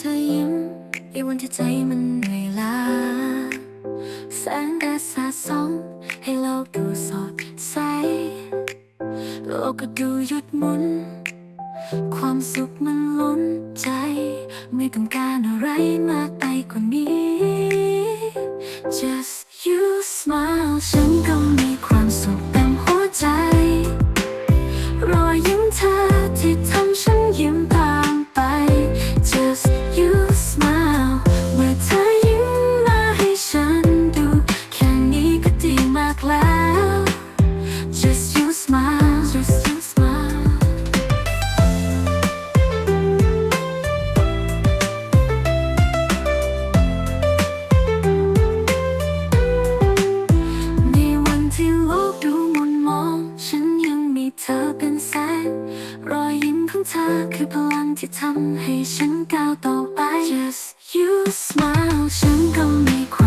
ธอยิ้มอีวันที่ใจมันเหนื่อยล้าแสงแดดสาดส่องให้โลกดูสดใสโลกก็ดูหยุดหมุน ความสุขมันล้นใจ ไม่ต้องการอะไรมากไปกว่านี้ just ธอคือพลังที่ทำให้ฉันก้าวต่อไป Just you smile ฉันก็มีความ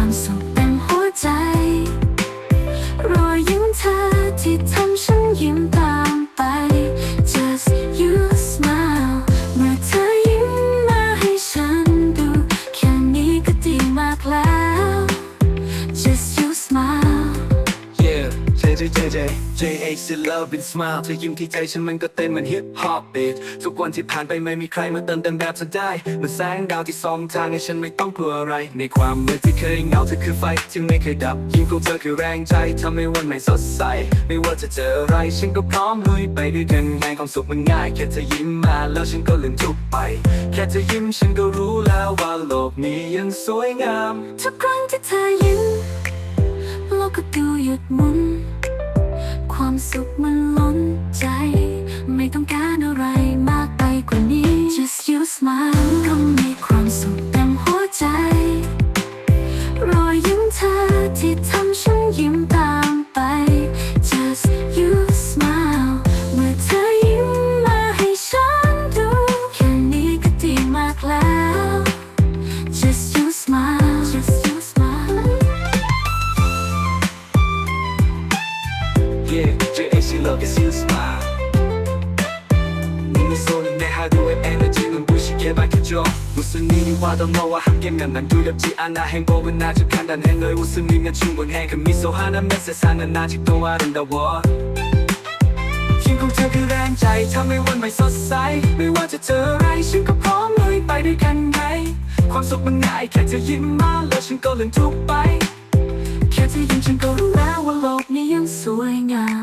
Yeah J J J J J H C love and smile เธอยิ้มที่ใจฉันมันก็เต้นเหมือนฮิปฮอป beat ทุกวันที่ผ่านไปไม่มีใครมาเติมเต็มแบบเธอได้เหมือนแสงดาวที่ส่องทางให้ฉันไม่ต้องกลัวอะไร ในความมืดที่เคยเงาเธอคือไฟที่ไม่เคยดับยิ้มของเธอคือแรงใจทำให้วันใหม่สดใส ไม่ว่าจะเจออะไรฉันก็พร้อมลุยไปด้วยกันง่ายความสุขมันง่ายแค่เธอยิ้มมาแล้วฉันก็ลืมทุกไป แค่เธอยิ้มฉันก็รู้แล้วว่าโลกนี้ยังสวยงาม ทุกครั้งที่เธอยิ้มโลกก็ดูหยุดหมุน สุขมันล้น Yeah, J A C love is you smile. 눈이 쏘는 내 하루의 에너지는 무시게 밝혀줘 무슨 일이 와도 너와 함께면 난 두렵지 않아 행복은 아주 간단해 너의 웃음이면 충분해 그 미소 하나면 세상은 아직도 아름다워 ยิ่งคงเธอคือแรงใจทำให้วันใหม่สดใส ไม่ว่าจะเจออะไรฉันก็พร้อมลุยไปด้วยกันไง ความสุขมันง่ายแค่เธอยิ้มมาแล้วฉันก็ลืมทุกข์ไป แค่เธอยิ้มฉันก็ สวยงาม